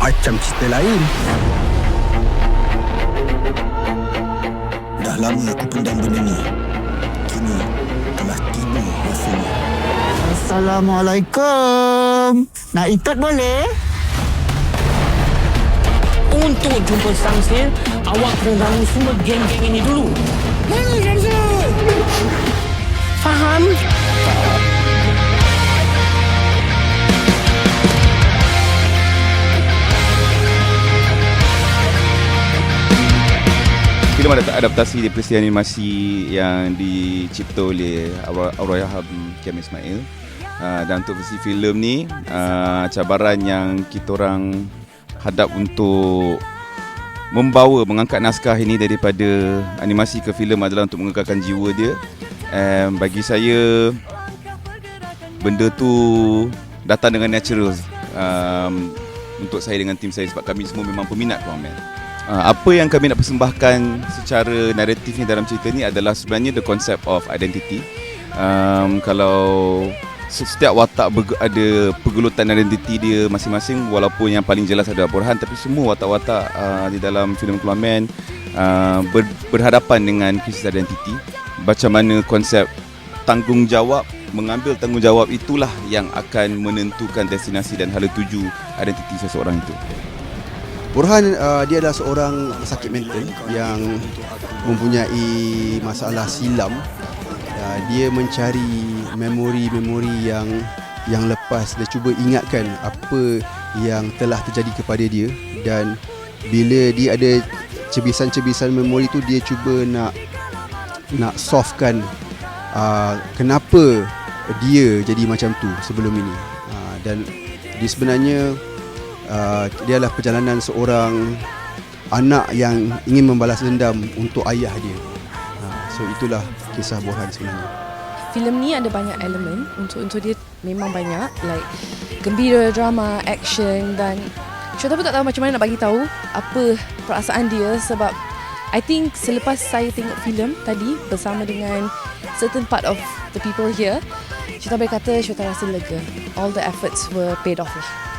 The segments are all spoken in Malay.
macam cerita lain. Dah lama aku pendam benda ni. Kini telah tiba masanya. Assalamualaikum. Nak ikut boleh? Untuk jumpa Samsil, awak kena ganggu semua geng-geng ini dulu. Mana Samsil? Faham? Filem adapt- adaptasi daripada peristiwa animasi yang dicipta oleh Allahyarham Kiam Ismail. Uh, dan untuk versi filem ni uh, cabaran yang kita orang hadap untuk membawa mengangkat naskah ini daripada animasi ke filem adalah untuk mengekalkan jiwa dia. Um, bagi saya benda tu datang dengan natural um, untuk saya dengan tim saya sebab kami semua memang peminat Aquaman. Uh, apa yang kami nak persembahkan secara naratifnya dalam cerita ni adalah sebenarnya the concept of identity. Um, kalau setiap watak ada pergelutan identiti dia masing-masing walaupun yang paling jelas adalah Burhan tapi semua watak-watak uh, di dalam filem Aquaman uh, ber, berhadapan dengan krisis identiti. Macam mana konsep tanggungjawab mengambil tanggungjawab itulah yang akan menentukan destinasi dan hala tuju identiti seseorang itu. Burhan uh, dia adalah seorang sakit mental yang mempunyai masalah silam. Uh, dia mencari memori-memori yang yang lepas. Dia cuba ingatkan apa yang telah terjadi kepada dia. Dan bila dia ada cebisan-cebisan memori tu dia cuba nak nak solvekan uh, kenapa dia jadi macam tu sebelum ini. Uh, dan dia sebenarnya uh, dia adalah perjalanan seorang anak yang ingin membalas dendam untuk ayah dia. Uh, so itulah kisah Burhan sebenarnya filem ni ada banyak elemen untuk untuk dia memang banyak. Like gembira, drama, action dan Syota pun tak tahu macam mana nak bagi tahu apa perasaan dia sebab I think selepas saya tengok filem tadi bersama dengan certain part of the people here Syota boleh kata Syota rasa lega. All the efforts were paid off lah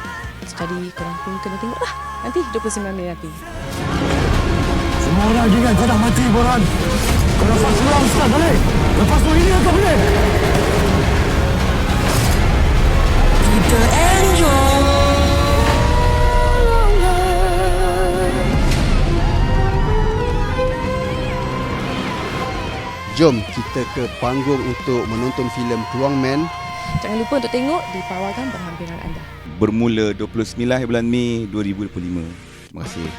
jadi korang pun kena tengok lah nanti 29 Mei nanti Semua orang ingat kau dah mati, Boran. Kau lepas selang Ustaz, boleh? Lepas tu ini kau boleh? Kita enjoy. jom kita ke panggung untuk menonton filem Tuang Man jangan lupa untuk tengok di pawakan berhampiran anda Bermula 29 bulan Mei 2025. Terima kasih.